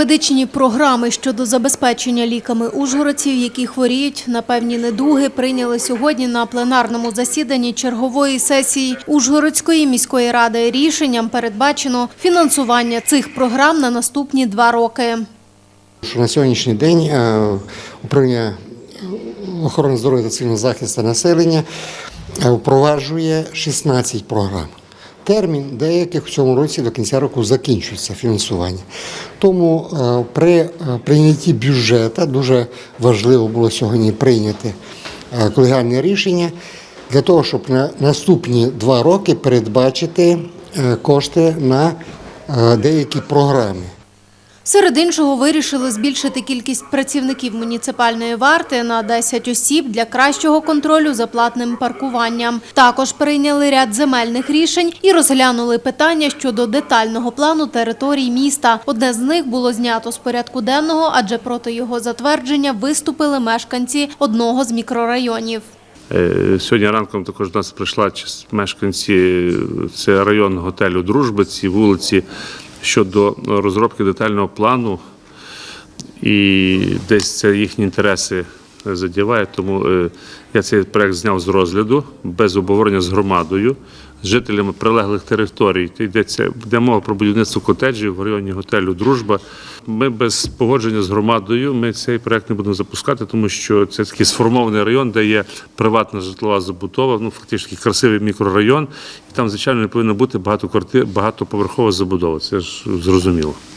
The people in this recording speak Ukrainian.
Медичні програми щодо забезпечення ліками ужгородців, які хворіють на певні недуги, прийняли сьогодні на пленарному засіданні чергової сесії Ужгородської міської ради. Рішенням передбачено фінансування цих програм на наступні два роки. На сьогоднішній день е, управління охорони здоров'я та цивільного захисту населення е, впроваджує 16 програм. Термін деяких в цьому році до кінця року закінчується фінансування. Тому е, при е, прийнятті бюджету дуже важливо було сьогодні прийняти е, колегіальне рішення для того, щоб на наступні два роки передбачити кошти на деякі програми. Серед іншого вирішили збільшити кількість працівників муніципальної варти на 10 осіб для кращого контролю за платним паркуванням. Також прийняли ряд земельних рішень і розглянули питання щодо детального плану територій міста. Одне з них було знято з порядку денного, адже проти його затвердження виступили мешканці одного з мікрорайонів. Е, Сьогодні ранком також до нас прийшла мешканці е, це район готелю Дружба, ці вулиці щодо розробки детального плану, і десь це їхні інтереси задіває. Тому е, я цей проект зняв з розгляду без обговорення з громадою, з жителями прилеглих територій. Йдеться йде мова про будівництво котеджів в районі готелю Дружба. Ми без погодження з громадою ми цей проект не будемо запускати, тому що це такий сформований район, де є приватна житлова забудова, ну фактично красивий мікрорайон, і там, звичайно, не повинно бути багато квартир, багатоповерхова забудова. Це ж зрозуміло.